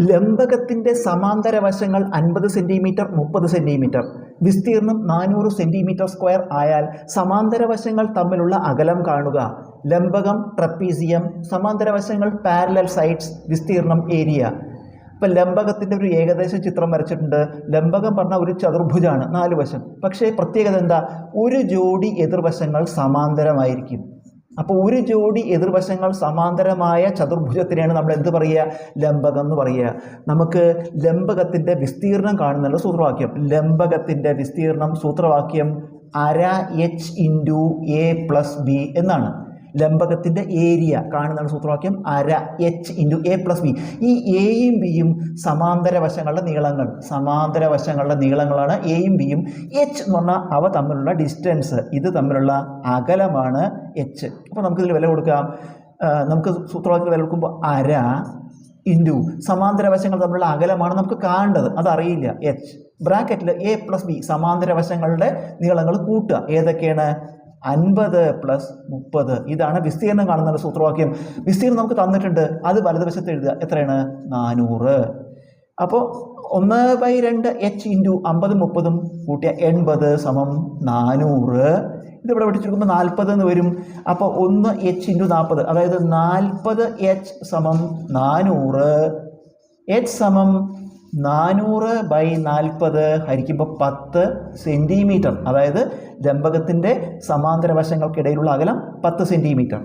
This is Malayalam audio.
ലംബകത്തിന്റെ സമാന്തര വശങ്ങൾ അൻപത് സെന്റിമീറ്റർ മുപ്പത് സെന്റിമീറ്റർ വിസ്തീർണം നാനൂറ് സെന്റിമീറ്റർ സ്ക്വയർ ആയാൽ സമാന്തര വശങ്ങൾ തമ്മിലുള്ള അകലം കാണുക. ലംബകം ട്രപ്പീസിയം സമാന്തര വശങ്ങൾ പാരലൽ സൈഡ്സ് വിസ്തീർണം ഏരിയ. ഇപ്പം ലംബകത്തിന്റെ ഒരു ഏകദേശ ചിത്രം വരച്ചിട്ടുണ്ട്. ലംബകം പറഞ്ഞാൽ ഒരു ചതുർഭുജാണ് നാല് വശം. പക്ഷേ പ്രത്യേകത എന്താ? ഒരു ജോഡി എതിർവശങ്ങൾ സമാന്തരമായിരിക്കും. അപ്പോൾ ഒരു ജോഡി എതിർവശങ്ങൾ സമാന്തരമായ ചതുർഭുജത്തിനെയാണ് നമ്മൾ എന്ത് പറയുക? ലംബകം എന്ന് പറയുക. നമുക്ക് ലംബകത്തിന്റെ വിസ്തീർണം കാണുന്നുള്ള സൂത്രവാക്യം. ലംബകത്തിന്റെ വിസ്തീർണം സൂത്രവാക്യം അര H into A plus B എന്നാണ്. ലംബകത്തിന്റെ ഏരിയ കാണുന്നതാണ് സൂത്രവാക്യം അര H into A plus B ഈ എയും ബിയും സമാന്തര വശങ്ങളുടെ നീളങ്ങൾ സമാന്തര വശങ്ങളുടെ നീളങ്ങളാണ് എയും ബിയും എച്ച് എന്ന് പറഞ്ഞാൽ അവ തമ്മിലുള്ള ഡിസ്റ്റൻസ് ഇത് തമ്മിലുള്ള അകലമാണ് എച്ച് അപ്പോൾ നമുക്കിതിൽ വില കൊടുക്കാം. നമുക്ക് സൂത്രവാക്യത്തിൽ വില കൊടുക്കുമ്പോൾ അര ഇന്റു സമാന്തര വശങ്ങൾ തമ്മിലുള്ള അകലമാണ് നമുക്ക് കാണേണ്ടത്. അതറിയില്ല. എച്ച് ബ്രാക്കറ്റിൽ എ പ്ലസ് ബി സമാന്തര വശങ്ങളുടെ നീളങ്ങൾ കൂട്ടുക. ഏതൊക്കെയാണ്? അൻപത് പ്ലസ് മുപ്പത്. ഇതാണ് വിസ്തീർണം കാണുന്ന സൂത്രവാക്യം. വിസ്തീർണം നമുക്ക് തന്നിട്ടുണ്ട്. അത് വലതുവശത്ത് എഴുതുക. എത്രയാണ്? നാനൂറ്. അപ്പോൾ ഒന്ന് ബൈ രണ്ട് എച്ച് ഇന്റു അമ്പതും മുപ്പതും കൂട്ടിയ എൺപത് സമം നാനൂറ്. ഇതിവിടെ പഠിച്ചെടുക്കുമ്പോൾ നാൽപ്പത് എന്ന് വരും. അപ്പോൾ ഒന്ന് എച്ച് ഇന്റു നാൽപ്പത്. അതായത് നാൽപ്പത് എച്ച് സമം നാനൂറ്. എച്ച് സമം നാനൂറ് ബൈ നാൽപ്പത് ഹരിക്കുമ്പോൾ പത്ത് സെന്റിമീറ്റർ അതായത് ലംബകത്തിന്റെ സമാന്തര വശങ്ങൾക്കിടയിലുള്ള അകലം പത്ത് സെന്റിമീറ്റർ